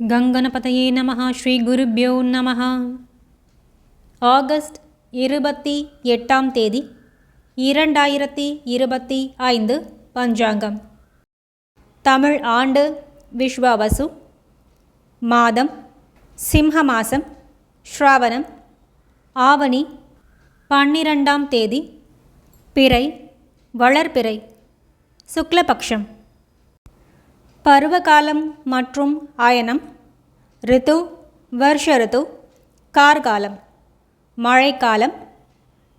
கங்கணபதையே நமः ஸ்ரீ குருப்யோ நமः ஆகஸ்ட் இருபத்தி எட்டாம் தேதி இரண்டாயிரத்தி இருபத்தி ஐந்து பஞ்சாங்கம். தமிழ் ஆண்டு விஸ்வாவசு மாதம் சிம்ஹ மாசம் ஸ்ராவணம் ஆவணி பன்னிரெண்டாம் தேதி பிறை வளர்பிறை சுக்லபக்ஷம். பருவகாலம் மற்றும் அயனம் ரித்து வருஷ ரித்து கார்காலம் மழைக்காலம்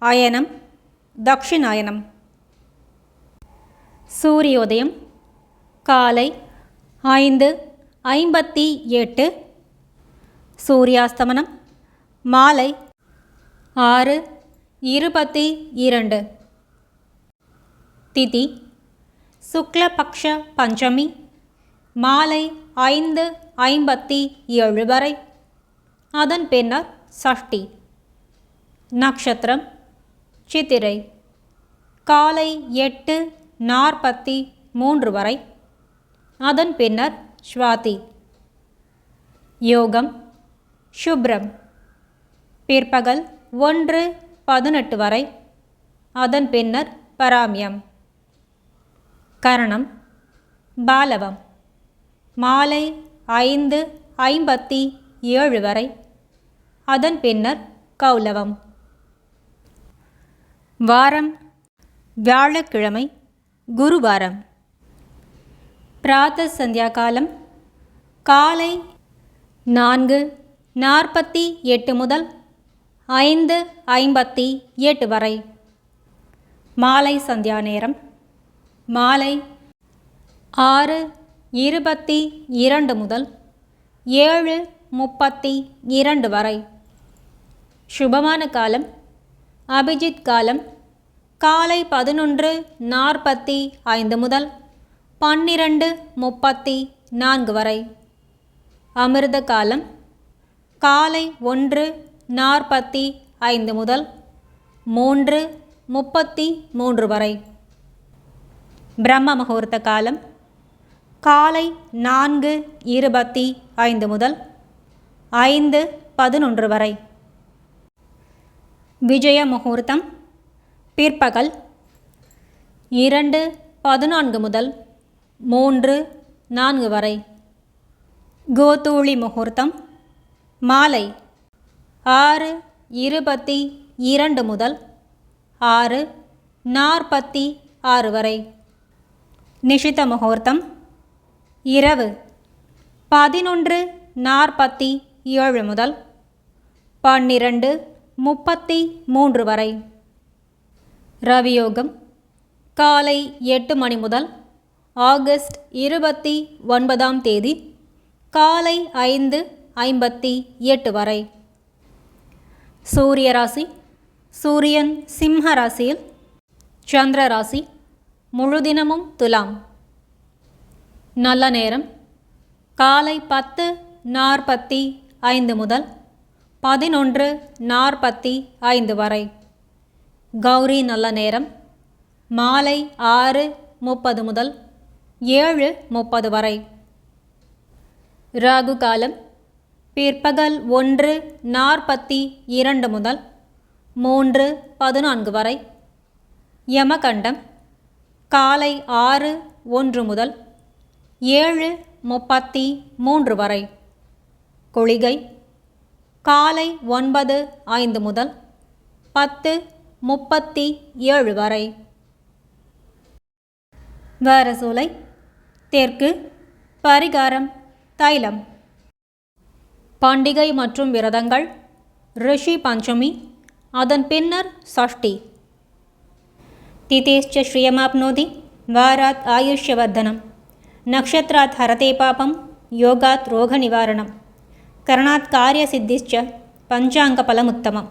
அயனம் தக்ஷிணாயனம். சூரியோதயம் காலை ஐந்து ஐம்பத்தி எட்டு. சூரியாஸ்தமனம் மாலை ஆறு இருபத்தி இரண்டு. திதி சுக்லபக்ஷ பஞ்சமி மாலை ஐந்து ஐம்பத்தி ஏழு வரை. அதன் பின்னர் சஷ்டி. நட்சத்திரம் சித்திரை. காலை எட்டு நாற்பத்தி மூன்று வரை. அதன் பின்னர் ஸ்வாதி யோகம். சுப்ரம். பிற்பகல் ஒன்று பதினெட்டு வரை. அதன் பின்னர் பராமியம். கரணம். பாலவம். மாலை ஐந்து ஐம்பத்தி ஏழு வரை. அதன் பின்னர் கௌலவம். வாரம் வியாழக்கிழமை குருவாரம். பிராத்த சந்தியா காலம் காலை நான்கு நாற்பத்தி எட்டு முதல் ஐந்து ஐம்பத்தி எட்டு வரை. மாலை சந்தியா நேரம் மாலை ஆறு இருபத்தி இரண்டு முதல் ஏழு முப்பத்தி இரண்டு வரை. சுபமான காலம் அபிஜித் காலம் காலை பதினொன்று நாற்பத்தி ஐந்து முதல் பன்னிரண்டு முப்பத்தி நான்கு வரை. அமிர்த காலம் காலை ஒன்று நாற்பத்தி ஐந்து முதல் மூன்று முப்பத்தி மூன்று வரை. பிரம்ம முகூர்த்த காலம் காலை நான்கு இருபத்தி ஐந்து முதல் ஐந்து பதினொன்று வரை. விஜய முகூர்த்தம் பிற்பகல் இரண்டு பதினான்கு முதல் மூன்று நான்கு வரை. கோதூளி முகூர்த்தம் மாலை ஆறு இருபத்தி இரண்டு முதல் ஆறு நாற்பத்தி ஆறு வரை. நிஷித முகூர்த்தம் இரவு. பதினொன்று நாற்பத்தி ஏழு முதல் பன்னிரண்டு முப்பத்தி மூன்று வரை. ரவியோகம். காலை எட்டு மணி முதல் ஆகஸ்ட் இருபத்தி ஒன்பதாம் தேதி காலை ஐந்து ஐம்பத்தி எட்டு வரை. சூரிய ராசி. சூரியன் சிம்ம ராசியில் சந்திர ராசி. முழுதினமும் துலாம். நல்ல நேரம். காலை பத்து நாற்பத்தி ஐந்து முதல் பதினொன்று நாற்பத்தி ஐந்து வரை. கௌரி நல்ல நேரம். மாலை ஆறு முப்பது முதல் ஏழு முப்பது வரை. ராகு காலம். பிற்பகல் ஒன்று நாற்பத்தி இரண்டு முதல் மூன்று பதினான்கு வரை. யமகண்டம். காலை ஆறு ஒன்று முதல் ஏழு முப்பத்தி மூன்று வரை. கொளிகை காலை ஒன்பது ஐந்து முதல் பத்து முப்பத்தி ஏழு வரை. வேரசூலை தெற்கு பரிகாரம் தைலம். பண்டிகை மற்றும் விரதங்கள் ரிஷி பஞ்சமி அதன் பின்னர் சஷ்டி. திதேஷ்ச ஸ்ரீயமாப்னோதி வாராத் ஆயுஷ்யவர்தனம். நக்ஷத்ராத் ஹரதே பாபம் யோகாத் ரோக நிவாரணம் கரணாத் காரிய சித்திச்ச பஞ்சாங்க பலமுத்தமம்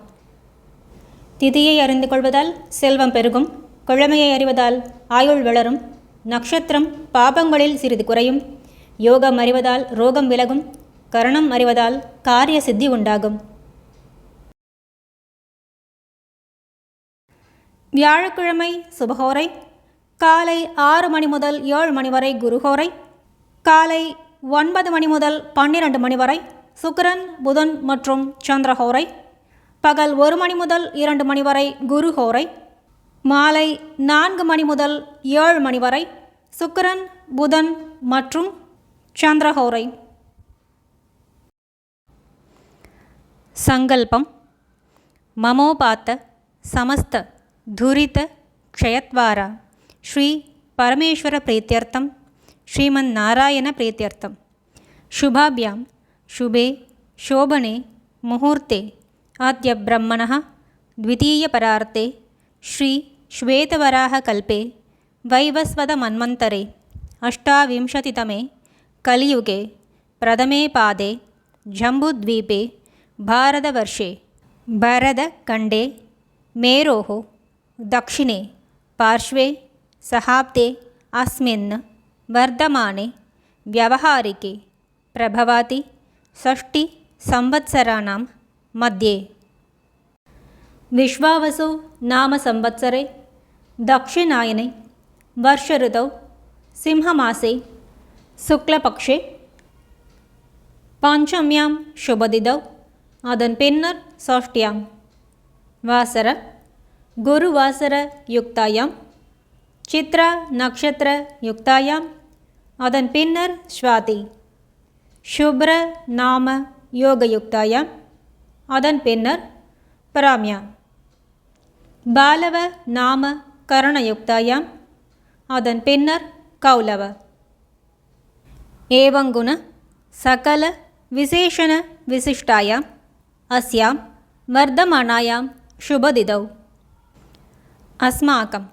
திதியை அறிந்து கொள்வதால் செல்வம் பெருகும் கொழமையை அறிவதால் ஆயுள் வளரும் நக்ஷத்திரம் பாபங்களில் சிறிது குறையும் யோகம் அறிவதால் ரோகம் விலகும் கரணம் அறிவதால் காரிய சித்தி உண்டாகும். வியாழக்கிழமை சுபகோரை காலை ஆறு மணி முதல் ஏழு மணி வரை குருஹோரை காலை ஒன்பது மணி முதல் பன்னிரண்டு மணி வரை சுக்கரன் புதன் மற்றும் சந்திரஹோரை பகல் ஒரு மணி முதல் இரண்டு மணி வரை குருஹோரை மாலை நான்கு மணி முதல் ஏழு மணி வரை சுக்கரன் புதன் மற்றும் சந்திரஹோரை சங்கல்பம். மமோபாத்த சமஸ்த துரித க்ஷயத்வாரா. ಶ್ರೀ ಪರಮೇಶ್ವರ ಪ್ರೀತ್ಯರ್ಥಂ, ಶ್ರೀಮನ್ನಾರಾಯಣ ಪ್ರೀತ್ಯರ್ಥಂ. ಶುಭಾಭ್ಯಾಂ. ಶುಭೆ. ಶೋಭನೆ. ಮುಹೂರ್ತೆ. ಆದ್ಯ ಬ್ರಹ್ಮಣಃ ದ್ವಿತೀಯ ಪರಾರ್ತೆ. ಶ್ರೀ ಶ್ವೇತವರಾಹ ಕಲ್ಪೆ. ವೈವಸ್ವದ ಮನ್ವಂತರೆ. ಅಷ್ಟಾವಿಂಶತಿತಮೆ. ಕಲಿಯುಗೆ. ಪ್ರಥಮೆ ಪಾದೆ. ಜಂಬುದ್ವೀಪೆ. ಭಾರತವರ್ಷೆ ಭರದ ಖಂಡೆ ಮೇರೋಃ ದಕ್ಷಿಣೆ. ಪಾರ್ಶ್ವೆ. सहाब्दे अस्मिन् वर्धमाने व्यवहारिके प्रभवाति षष्टिसंवत्सराणां मध्ये विश्वावसु नाम संवत्सरे दक्षिणायने वर्षऋतौ सिंहमासे शुक्लपक्षे पञ्चम्यां शुभदिदौ அதன் பின்னர் षष्ट्यां वासर சித்ரா நக்ஷத்திர யுக்தாயாம். அதன் பின்னர் ஸ்வாதி. சுப்ர நாம யோகயுக்தாயாம். அதன் பின்னர் பராமியாம் பாலவ நாம கரணயுக்தாயாம். அதன் பின்னர் கௌலவ. ஏவங்குண சகல விசேஷண விசிஷ்டாயாம். அஸ்யாம் வர்தமானாயாம் சுபதிதௌ. அஸ்மாக்கம்